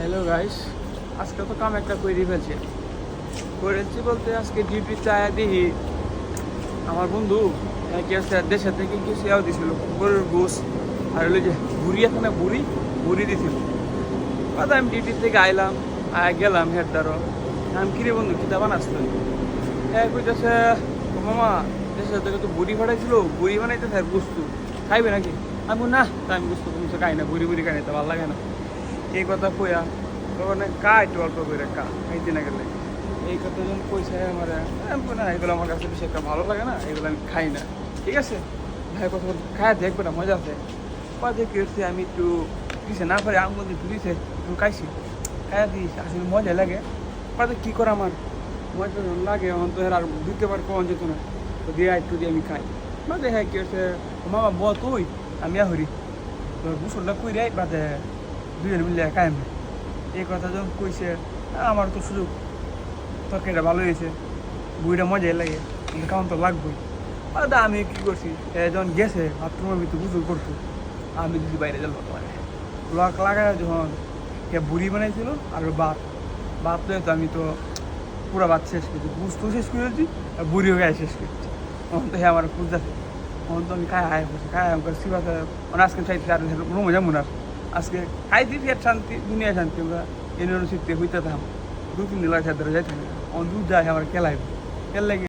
Hello guys আজকে তো কাম একটা করে ফেলছে। করেছি বলতে আজকে ডিউটি চায় দেখি আমার বন্ধু কি আছে, দেশের থেকে কি সেও দিছিল গরুর গোস। আর হলো যে বুড়ি আছে না বুড়ি বুড়ি দিছিল। কথা আমি ডিউটি থেকে আইলাম, আয় গেলাম হেড দ্বারো আমি কিরে বন্ধু, কিতা বানাস তুই? হ্যাঁ কইতেছে মামা, দেশের থেকে তো বুড়ি ফাটাইছিল বুড়ি বানাইতে স্যার গুস্তু। খাইবে নাকি? আমি না আমি গুস্তু কোনো খাই না বুড়ি বুড়ি খাই না ভালো লাগে না। এই কথা কইয়া তখন কা একটু অল্প করে কা খাইতে না গেলে এই কথা যখন কইছে আমার আমি বলি, না এগুলো আমার কাছে বেশি একটা ভালো লাগে না এগুলো আমি খাই না। ঠিক আছে? ভাই কথা বল খায় দেখবে না মজা আছে। পা দেখে উঠছি আমি একটু দিছে না পারে আঙুল দিয়ে দিছে একটু খাইছি। খাইয়া দিয়েছি আসলে মজা লাগে। পাতে কী করে আমার? মজা লাগে অন্ত আর দিতে পার কখন যেত না। তো দিয়ে একটু দিয়ে আমি খাই। বাদে হ্যাঁ কি হচ্ছে মামা ব তুই আমি আহরি। তো গুসলটা কই রে বাদে দুজন মিলে খাই আমি এই কথা যখন কইছে আমার তো সুযোগ তরকারিটা ভালো হয়েছে বুড়িটা মজাই লাগে কিন্তু কেমন তো লাগবেই বাদে আমি কী করছি যখন গেছে বাথরুমের ভিতরে গুসল করছি আমি দিদি বাইরে যাব মানে লক লাগায় যখন কে বুড়ি বানাইছিল আর ভাত লয়ে তো আমি তো পুরো বাত শেষ করছি বুঝতেও শেষ করেছি আর বুড়িও গায়ে শেষ করেছি তখন তো হে আমার খুঁজতেছে তখন তো আমি খাই হাই বসে খাই আমার শিবাতে মানে আজকে চাইতে আর রুমে যাব না আজকে খাই দিই ফের শান্তি দুনিয়া শান্তি আমরা। এনে ইউনিভার্সিটিতে হইতে থাম। দু তিন লাগে ধরে যাই থাকি দূর যায় আমার খেলায় খেল লাগে